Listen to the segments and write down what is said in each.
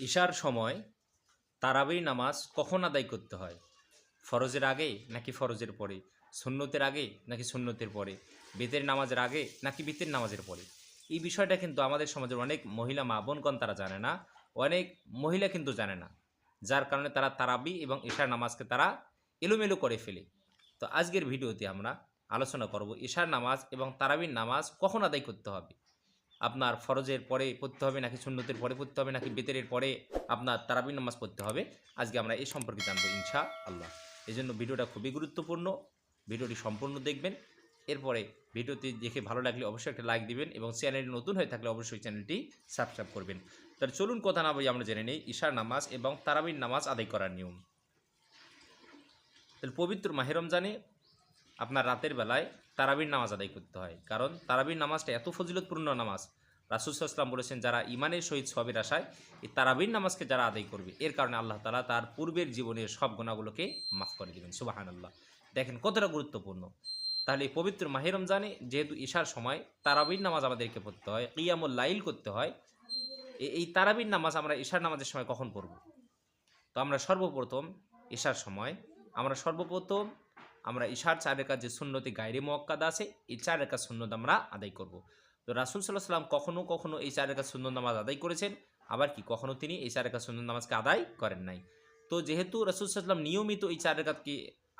ঈশার সময় তারাবির নামাজ কখন আদায় করতে হয়? ফরজের আগে নাকি ফরজের পরে? সুন্নতের আগে নাকি সুন্নতের পরে? বেতের নামাজের আগে নাকি বেতের নামাজের পরে? এই বিষয়টা কিন্তু আমাদের সমাজের অনেক মহিলা মা বোনগণ তারা জানে না, অনেক মহিলা কিন্তু জানে না, যার কারণে তারা তারাবি এবং ঈশার নামাজকে তারা এলোমেলো করে ফেলে। তো আজকের ভিডিওতে আমরা আলোচনা করব ঈশার নামাজ এবং তারাবির নামাজ কখন আদায় করতে হবে? আপনার ফরজের পরে পড়তে হবে নাকি সুন্নতের পরে পড়তে হবে নাকি বেতেরের পরে আপনার তারাবির নামাজ পড়তে হবে? আজকে আমরা এই সম্পর্কে জানব ইনশা আল্লাহ এই জন্য ভিডিওটা খুবই গুরুত্বপূর্ণ। ভিডিওটি সম্পূর্ণ দেখবেন। এরপরে ভিডিওটি দেখে ভালো লাগলে অবশ্যই একটা লাইক দিবেন এবং চ্যানেলটি নতুন হয়ে থাকলে অবশ্যই চ্যানেলটি সাবস্ক্রাইব করবেন। তাহলে চলুন কথা না বলি আমরা জেনে নিই, ঈশার নামাজ এবং তারাবির নামাজ আদায় করার নিয়ম। তাহলে পবিত্র মাহে রমজানে আপনার রাতের বেলায় তারাবির নামাজ আদায় করতে হয়। কারণ তারাবির নামাজটা এত ফজিলতপূর্ণ নামাজ। রাসুসাল্লাম বলেছেন, যারা ইমানের সহিত সবের আশায়, এই তারাবির নামাজকে যারা আদায় করবে, এর কারণে আল্লাহ তালা তার পূর্বের জীবনের সব গুণাগুলোকে মাফ করে দেবেন। সুবাহান আল্লাহ দেখেন কতটা গুরুত্বপূর্ণ। তাহলে এই পবিত্র মাহে রমজানে যেহেতু ঈশার সময়, তারাবির নামাজ আমাদেরকে পড়তে হয়, কিয়ামুল লাইল করতে হয়। এই তারাবির নামাজ আমরা ঈশার নামাজের সময় কখন পড়ব? তো আমরা সর্বপ্রথম ঈশার সময়, আমরা সর্বপ্রথম আমরা ঈশার চার রেখার যে শূন্যতে গায়রে মোয়াক্কাদ আছে, এই চার রেখার শূন্যত আমরা আদায় করব। তো রাসুল সাল্লাহ সাল্লাম কখনো কখনো এই চার রেখার শূন্য নামাজ আদায় করেছেন, আবার কি কখনো তিনি এই চার রেখার শূন্য নামাজকে আদায় করেন নাই। তো যেহেতু রাসুল সাল্লাম নিয়মিত এই চার রেখাতকে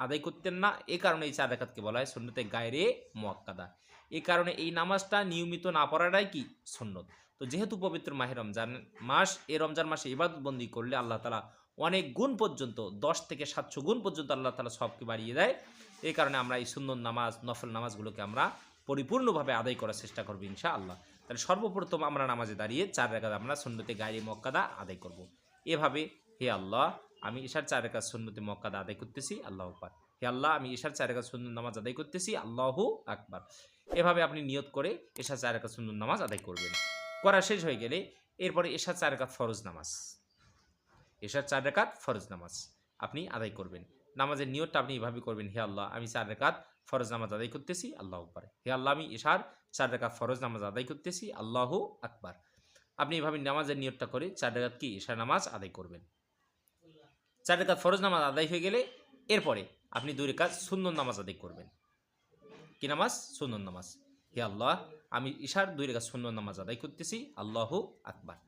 আদায় করতেন না, এ কারণে এই চার রেখাতকে বলা হয় শূন্যতে গায়রে মোয়াক্কাদা। এই কারণে এই নামাজটা নিয়মিত না পড়াটাই কি সুন্নত। তো যেহেতু পবিত্র মাহে রমজান মাস এই রমজান মাসে ইবাদতবন্দি করলে আল্লাহ তালা অনেক গুণ পর্যন্ত, দশ থেকে সাতশো গুণ পর্যন্ত আল্লাহ তালা সবকে বাড়িয়ে দেয়। এই কারণে আমরা এই সুন্দর নামাজ, নফল নামাজগুলোকে আমরা পরিপূর্ণভাবে আদায় করার চেষ্টা করব ইনশা আল্লাহ তাহলে সর্বপ্রথম আমরা নামাজে দাঁড়িয়ে চার রেখাত আমরা সুন্নতে গায়ে মক্কাদা আদায় করব। এভাবে, হে আল্লাহ, আমি ঈশার চার রেখাত সুন্নতে মক্কাদা আদায় করতেছি, আল্লাহ আকবার। হে আল্লাহ, আমি ঈশার চার রেখাত সুন্দর নামাজ আদায় করতেছি, আল্লাহ আকবার। এভাবে আপনি নিয়ত করে ঈশার চার রেখাত সুন্দর নামাজ আদায় করবেন। করা শেষ হয়ে গেলে এরপরে ঈশার চার রেখাত ফরজ নামাজ। এশার চার রেখাত ফরজ নামাজ। আপনি আদায় করবেন। নামাজের নিয়তটা আপনি এভাবে করবেন, হে আল্লাহ, আমি চার রেখাত ফরজ নামাজ আদায় করতেছি, আল্লাহ আকবার। হে আল্লাহ, আমি এশার চার রেখাত ফরজ নামাজ আদায় করতেছি, আল্লাহ আকবার। আপনি এভাবে নামাজের নিয়তটা করে চার রেখাত কি এশার নামাজ আদায় করবেন? চার রেখাত ফরজ নামাজ আদায় হয়ে গেলে এরপরে আপনি দুই রেখাত সুন্দর নামাজ আদায় করবেন। কি নামাজ? সুন্দর নামাজ। হে আল্লাহ, আমি ঈশার দুই রেখা সুন্দর নামাজ আদায় করতেছি, আল্লাহ আকবার।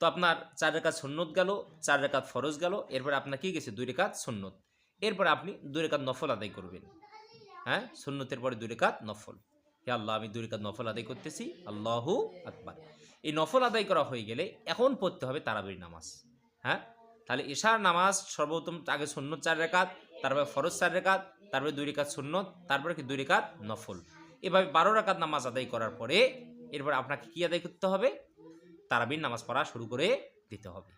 তো আপনার চার রেখাত সুন্নত গেল চার রেখাত ফরজ গেল, এরপরে আপনার কি গেছে? দুই রেখাত সুন্নত। এরপরে আপনি দুই রেখাত নফল আদায় করবেন। হ্যাঁ? সুন্নতের পরে দুই রেখাত নফল। হে আল্লাহ, আমি দুই রেখাত নফল আদায় করতেছি। আল্লাহু আকবার। এই নফল আদায় করা হয়ে গেলে এখন পড়তে হবে তারাবির নামাজ। হ্যাঁ? তাহলে এশার নামাজ সর্বপ্রথম আগে সুন্নত চার রেখাত তারপরে ফরজ চার রেখাত তারপরে দুই রেখাত সুন্নত, তারপরে কি দুই রেখাত নফল। এভাবে বারো রাকাত নামাজ আদায় করার পরে এরপর আপনাকে কি আদায় করতে হবে? তারাবির নামাজ পড়া শুরু করে দিতে হবে।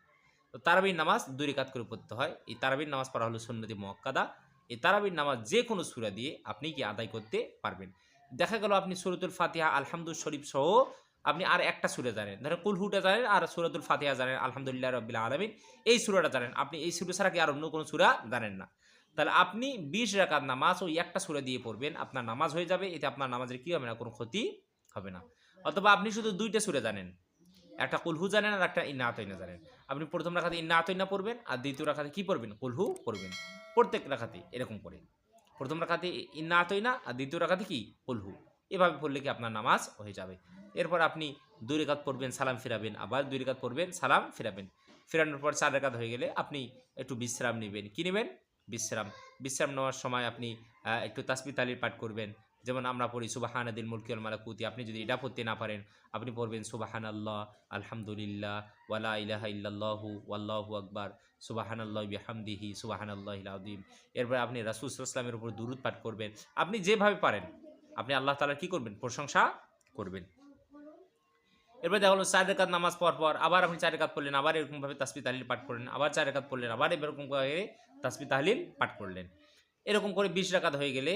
তো তারাবির নামাজ দুই রেখাত করে পড়তে হয়। এই তারাবির নামাজ পড়া হলো সুন্নতি মক্কাদা এই তারাবির নামাজ যে কোনো সুরা দিয়ে আপনি কি আদায় করতে পারবেন? দেখা গেল আপনি সুরতুল ফাতিহা, আলহামদুল শরীফ সহ আপনি আর একটা সুরে জানেন। ধরেন কুলহুটা জানেন আর সুরাতুল ফাতিহা জানেন, আলহামদুলিল্লাহ রবিল আলমিন। এই সুরাটা জানেন। আপনি এই সুরা ছাড়া কি আর অন্য কোনো সুরা জানেন না। তাহলে আপনি বিশ রাকাত নামাজ ওই একটা সুরে দিয়ে পড়বেন। আপনার নামাজ হয়ে যাবে। এতে আপনার নামাজের কী হবে না কোনো ক্ষতি হবে না। অথবা আপনি শুধু দুইটা সুরে জানেন। একটা কুলহু জানেন আর একটা ইন্না আতইনা জানেন। আপনি প্রথম রাখাতে ইন্না আতইনা পড়বেন আর দ্বিতীয় রাখাতে কি পড়বেন? কুলহু পড়বেন। প্রত্যেক রাখাতে এরকম করে। প্রথম রাখাতে ইন্না আতইনা আর দ্বিতীয় রাখাতে কি? কুলহু এভাবে পড়লে কি আপনার নামাজ হয়ে যাবে। এরপর আপনি দুই রেখাত পড়বেন, সালাম ফিরাবেন, আবার দুই রেখাত পড়বেন, সালাম ফিরাবেন। ফেরানোর পর চার রেখাত হয়ে গেলে আপনি একটু বিশ্রাম নেবেন। কী নেবেন? বিশ্রাম। বিশ্রাম নেওয়ার সময় আপনি একটু তাসবি তালির পাঠ করবেন যেমন আমরা পড়ি সুবাহান আদিল মুলকিউল মালাকুতি, আপনি যদি এটা পড়তে না পারেন, আপনি পড়বেন সুবাহান আল্লাহ আলহামদুলিল্লাহ ওয়ালা ইলাহা ইল্লাল্লাহু, ওয়াল্লাহু আকবার সুবাহান আল্লাহ বিহামদিহি সুবাহান আল্লাহ এরপর আপনি রাসুল ইসলামের উপর দুরুদ পাঠ করবেন। আপনি যেভাবে পারেন, আপনি আল্লাহ তালার কী করবেন? প্রশংসা করবেন। এরপর দেখা হলো চার রেখাত নামাজ পর পর, আবার আপনি চার রেখাত পড়লেন, আবার এরকমভাবে তাসবি তাহলিল পাঠ করলেন, আবার চার রেখাত পড়লেন, আবার এরকম করে তাসবি তাহলিল পাঠ করলেন। এরকম করে বিশ রাকাত হয়ে গেলে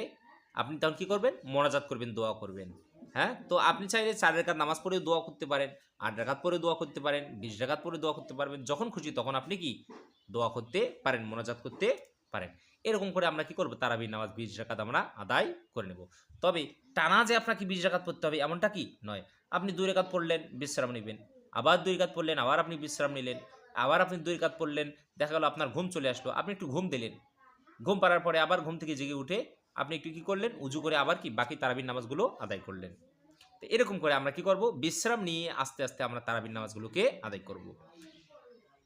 আপনি তখন কী করবেন? মোনাজাত করবেন, দোয়া করবেন। হ্যাঁ? তো আপনি চাইলে চার রেখাত নামাজ পড়ে দোয়া করতে পারেন, আট রেখাত পরে দোয়া করতে পারেন, বিশ রেখাত পরে দোয়া করতে পারবেন, যখন খুশি তখন আপনি কি? দোয়া করতে পারেন, মোনাজাত করতে পারেন। এরকম করে আমরা কি করব? তারাবির নামাজ বিশ রাকাত আমরা আদায় করে নেব। তবে টানা যে আপনাকে বিশ রাকাত পড়তে হবে এমনটা কি? নয়। আপনি দুই রেখাত পড়লেন, বিশ্রাম নেবেন। আবার দুই কাত পড়লেন, আবার আপনি বিশ্রাম নিলেন। আবার আপনি দুই কাত পড়লেন, দেখা গেল আপনার ঘুম চলে আসলো, আপনি একটু ঘুম দিলেন। ঘুম পাড়ার পরে আবার ঘুম থেকে জেগে উঠে আপনি একটু কি করলেন? উজু করে আবার কি বাকি তারাবির নামাজগুলো আদায় করলেন। তো এরকম করে আমরা কি করব? বিশ্রাম নিয়ে আস্তে আস্তে আমরা তারাবির নামাজগুলোকে আদায় করব।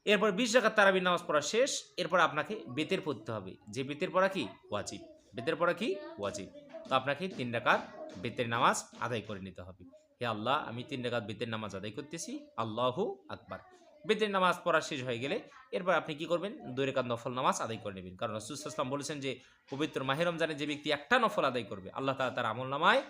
এরপর বিশ রাখার তারাবির নামাজ পড়া শেষ। এরপর আপনাকে বেতের পড়তে হবে। যে বেতের পড়া কি? ওয়াজিব। বেতের পড়া কি? ওয়াজিব। তো আপনাকে তিন রাকাত বেতের নামাজ আদায় করে নিতে হবে। হে আল্লাহ, আমি তিন রাকাত বেতের নামাজ আদায় করতেছি। আল্লাহু আকবার। বেতের নামাজ পড়া শেষ হয়ে গেলে এরপর আপনি কি করবেন? দুই রেখাত নফল নামাজ আদায় করে নেবেন। কারণ রসুলাম বলেছেন যে, পবিত্র মাহের রমজানে যে ব্যক্তি একটা নফল আদায় করবে, আল্লাহ তালা তার আমল নামায়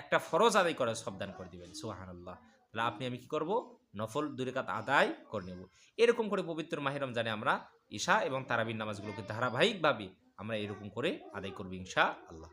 একটা ফরজ আদায় করার সবদান করে দিবেন। সুহান আল্লাহ তাহলে আপনি আমি কি করব? নফল দুই রেখাত আদায় করে নেব। এরকম করে পবিত্র মাহের রমজানে আমরা ঈশা এবং তারাবির নামাজগুলোকে ধারাবাহিকভাবে আমরা এরকম করে আদায় করব ইনশা আল্লাহ